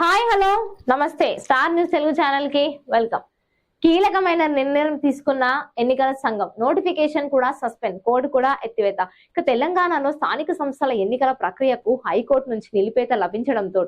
Hi hello. నమస్తే. Star news Telugu ఛానల్కి welcome. కీలకమైన నిర్ణయం తీసుకున్న ఎన్నికల సంఘం. నోటిఫికేషన్ కూడా సస్పెండ్ కోర్టు కూడా ఎత్తివేత. ఇక తెలంగాణలో స్థానిక సంస్థల ఎన్నికల ప్రక్రియకు హైకోర్టు నుంచి నిలిపేత లభించడంతో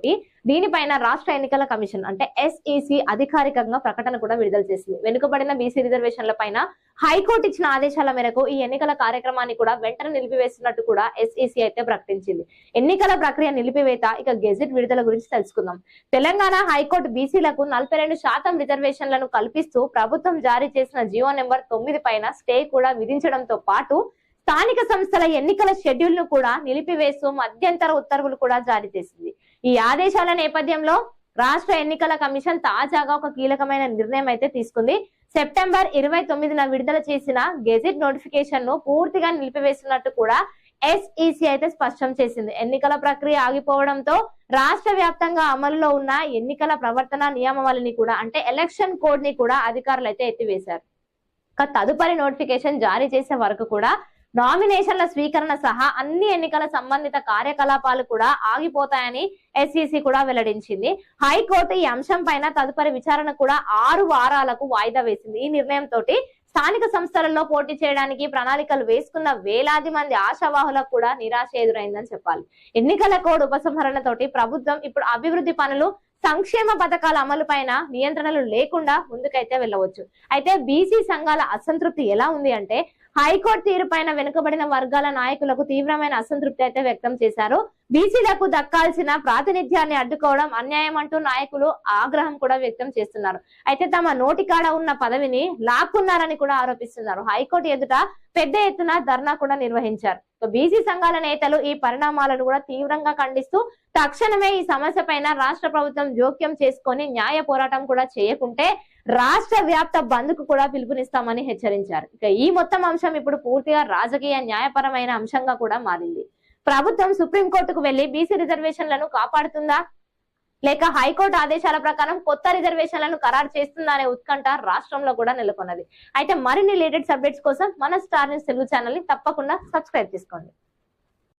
దీనిపైన రాష్ట్ర ఎన్నికల కమిషన్ అంటే ఎస్ఈసి అధికారికంగా ప్రకటన కూడా విడుదల చేసింది. వెనుకబడిన బీసీ రిజర్వేషన్ల పైన హైకోర్టు ఇచ్చిన ఆదేశాల మేరకు ఈ ఎన్నికల కార్యక్రమాన్ని కూడా వెంటనే నిలిపివేస్తున్నట్టు కూడా ఎస్ఈసి అయితే ప్రకటించింది. ఎన్నికల ప్రక్రియ నిలిపివేత ఇక గెజిట్ విడుదల గురించి తెలుసుకుందాం. తెలంగాణ హైకోర్టు బీసీలకు నలభై రెండు శాతం రిజర్వేషన్లను కల్పిస్తూ ప్రభుత్వం జారీ చేసిన జియో నెంబర్ తొమ్మిది పైన స్టే కూడా విధించడంతో పాటు స్థానిక సంస్థల ఎన్నికల షెడ్యూల్ను కూడా నిలిపివేస్తూ మధ్యంతర ఉత్తర్వులు కూడా జారీ చేసింది. ఈ ఆదేశాల నేపథ్యంలో రాష్ట్ర ఎన్నికల కమిషన్ తాజాగా ఒక కీలకమైన నిర్ణయం అయితే తీసుకుంది. సెప్టెంబర్ ఇరవై తొమ్మిదిన విడుదల చేసిన గెజిట్ నోటిఫికేషన్ను పూర్తిగా నిలిపివేస్తున్నట్టు కూడా ఎస్ఈసి అయితే స్పష్టం చేసింది. ఎన్నికల ప్రక్రియ ఆగిపోవడంతో రాష్ట్ర వ్యాప్తంగా అమలులో ఉన్న ఎన్నికల ప్రవర్తన నియమావళిని కూడా అంటే ఎలక్షన్ కోడ్ని కూడా అధికారులు అయితే ఎత్తివేశారు. ఇక తదుపరి నోటిఫికేషన్ జారీ చేసే వరకు కూడా నామినేషన్ల స్వీకరణ సహా అన్ని ఎన్నికల సంబంధిత కార్యకలాపాలు కూడా ఆగిపోతాయని ఎస్ఈసి కూడా వెల్లడించింది. హైకోర్టు ఈ అంశం పైన తదుపరి విచారణ కూడా ఆరు వారాలకు వాయిదా వేసింది. ఈ నిర్ణయంతో స్థానిక సంస్థలలో పోటీ చేయడానికి ప్రణాళికలు వేసుకున్న వేలాది మంది ఆశావాహులకు కూడా నిరాశ ఎదురైందని చెప్పాలి. ఎన్నికల కోడ్ ఉపసంహరణతోటి ప్రభుత్వం ఇప్పుడు అభివృద్ధి పనులు సంక్షేమ పథకాల అమలు పైన నియంత్రణలు లేకుండా ముందుకైతే వెళ్ళవచ్చు. అయితే బీసీ సంఘాల అసంతృప్తి ఎలా ఉంది అంటే హైకోర్టు తీరు పైన వెనుకబడిన వర్గాల నాయకులకు తీవ్రమైన అసంతృప్తి అయితే వ్యక్తం చేశారు. బీసీలకు దక్కాల్సిన ప్రాతినిధ్యాన్ని అడ్డుకోవడం అన్యాయం అంటూ నాయకులు ఆగ్రహం కూడా వ్యక్తం చేస్తున్నారు. అయితే తమ నోటికాడ ఉన్న పదవిని లాక్కున్నారని కూడా ఆరోపిస్తున్నారు. హైకోర్టు ఎదుట పెద్ద ఎత్తున ధర్నా కూడా నిర్వహించారు. బీసీ సంఘాల నేతలు ఈ పరిణామాలను కూడా తీవ్రంగా ఖండిస్తూ తక్షణమే ఈ సమస్య పైన రాష్ట్ర ప్రభుత్వం జోక్యం చేసుకొని న్యాయ పోరాటం కూడా చేయకుంటే రాష్ట్ర వ్యాప్త బంద్కు కూడా పిలుపునిస్తామని హెచ్చరించారు. ఇక ఈ మొత్తం అంశం ఇప్పుడు పూర్తిగా రాజకీయ న్యాయపరమైన అంశంగా కూడా మారింది. ప్రభుత్వం సుప్రీంకోర్టుకు వెళ్ళి బీసీ రిజర్వేషన్లను కాపాడుతుందా? లేక హైకోర్టు ఆదేశాల ప్రకారం కొత్త రిజర్వేషన్లను ఖరారు చేస్తుందా అనే ఉత్కంఠ రాష్ట్రంలో కూడా నెలకొన్నది. అయితే మరిన్ని లేటెస్ట్ అప్డేట్స్ కోసం మన స్టార్ న్యూస్ తెలుగు ఛానల్ని తప్పకుండా సబ్స్క్రైబ్ చేసుకోండి.